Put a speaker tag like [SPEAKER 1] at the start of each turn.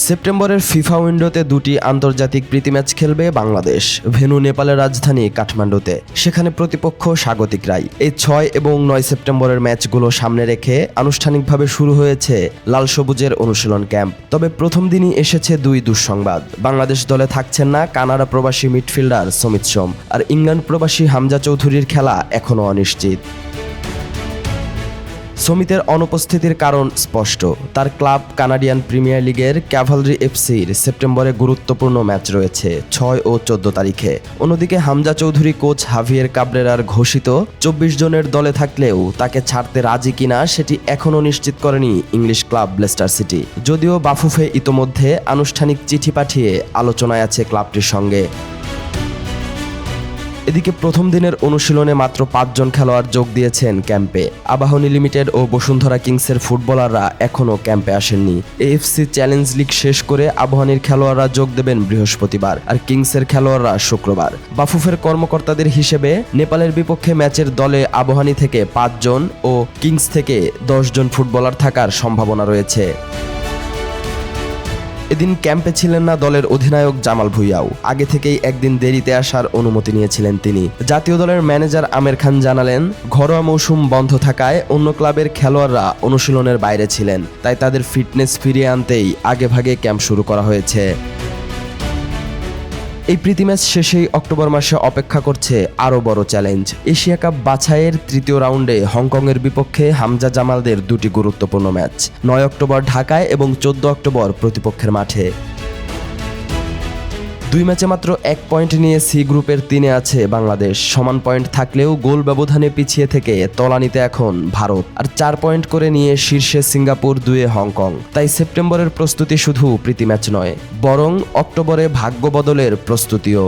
[SPEAKER 1] সেপ্টেম্বরের ফিফা উইন্ডোতে দুটি আন্তর্জাতিক প্রীতি ম্যাচ খেলবে বাংলাদেশ, ভেনু নেপালের রাজধানী কাঠমান্ডুতে। সেখানে প্রতিপক্ষ স্বাগতিক রাই এই ছয় এবং নয় সেপ্টেম্বরের ম্যাচগুলো সামনে রেখে আনুষ্ঠানিকভাবে শুরু হয়েছে লাল সবুজের অনুশীলন ক্যাম্প। তবে প্রথম দিনই এসেছে দুই দুঃসংবাদ। বাংলাদেশ দলে থাকছেন না কানাডা প্রবাসী মিডফিল্ডার সমিত সোম। আর ইংল্যান্ড প্রবাসী হামজা চৌধুরীর খেলা এখনও অনিশ্চিত। সমিতের অনুপস্থিতির কারণ স্পষ্ট। তার ক্লাব কানাডিয়ান প্রিমিয়ার লিগের ক্যাভালরি এফসির সেপ্টেম্বরে গুরুত্বপূর্ণ ম্যাচ রয়েছে, ছয় ও চোদ্দ তারিখে। অন্যদিকে হামজা চৌধুরী কোচ হাভিয়ের কাবরেরার ঘোষিত চব্বিশ জনের দলে থাকলেও তাকে ছাড়তে রাজি কিনা সেটি এখনও নিশ্চিত করেনি ইংলিশ ক্লাব ব্লেস্টার সিটি। যদিও বাফুফে ইতোমধ্যে আনুষ্ঠানিক চিঠি পাঠিয়ে আলোচনায় আছে ক্লাবটির সঙ্গে। এদিকে প্রথম দিনের অনুশীলনে মাত্র পাঁচজন খেলোয়াড় যোগ দিয়েছেন ক্যাম্পে। আবাহনী লিমিটেড ও বসুন্ধরা কিংসের ফুটবলাররা এখনও ক্যাম্পে আসেননি। এএফসি চ্যালেঞ্জ লিগ শেষ করে আবাহনীর খেলোয়াড়রা যোগ দেবেন বৃহস্পতিবার, আর কিংসের খেলোয়াড়রা শুক্রবার। বাফুফের কর্মকর্তাদের হিসেবে নেপালের বিপক্ষে ম্যাচের দলে আবাহনী থেকে পাঁচজন ও কিংস থেকে দশজন ফুটবলার থাকার সম্ভাবনা রয়েছে। এদিন ক্যাম্পে ছিলেন না দলের অধিনায়ক জামাল ভুইয়াও। আগে থেকেই একদিন দেরিতে আসার অনুমতি নিয়েছিলেন তিনি। জাতীয় দলের ম্যানেজার আমের খান জানালেন, ঘরোয়া মৌসুম বন্ধ থাকায় অন্য ক্লাবের খেলোয়াড়রা অনুশীলনের বাইরে ছিলেন, তাই তাদের ফিটনেস ফিরিয়ে আনতেই আগেভাগে ক্যাম্প শুরু করা হয়েছে। এই প্রীতি ম্যাচ শেষেই অক্টোবর মাসে অপেক্ষা করছে আরও বড় চ্যালেঞ্জ। এশিয়া কাপ বাছাইয়ের তৃতীয় রাউন্ডে হংকংয়ের বিপক্ষে হামজা জামালদের দুটি গুরুত্বপূর্ণ ম্যাচ। নয় অক্টোবর ঢাকায় এবং চোদ্দ অক্টোবর প্রতিপক্ষের মাঠে। দুই ম্যাচে মাত্র এক পয়েন্ট নিয়ে সি গ্রুপের তিনে আছে বাংলাদেশ। সমান পয়েন্ট থাকলেও গোল ব্যবধানে পিছিয়ে থেকে তলানিতে এখন ভারত। আর চার পয়েন্ট করে নিয়ে শীর্ষে সিঙ্গাপুর, দুয়ে হংকং। তাই সেপ্টেম্বরের প্রস্তুতি শুধু প্রীতি ম্যাচ নয়, বরং অক্টোবরে ভাগ্য বদলের প্রস্তুতিও।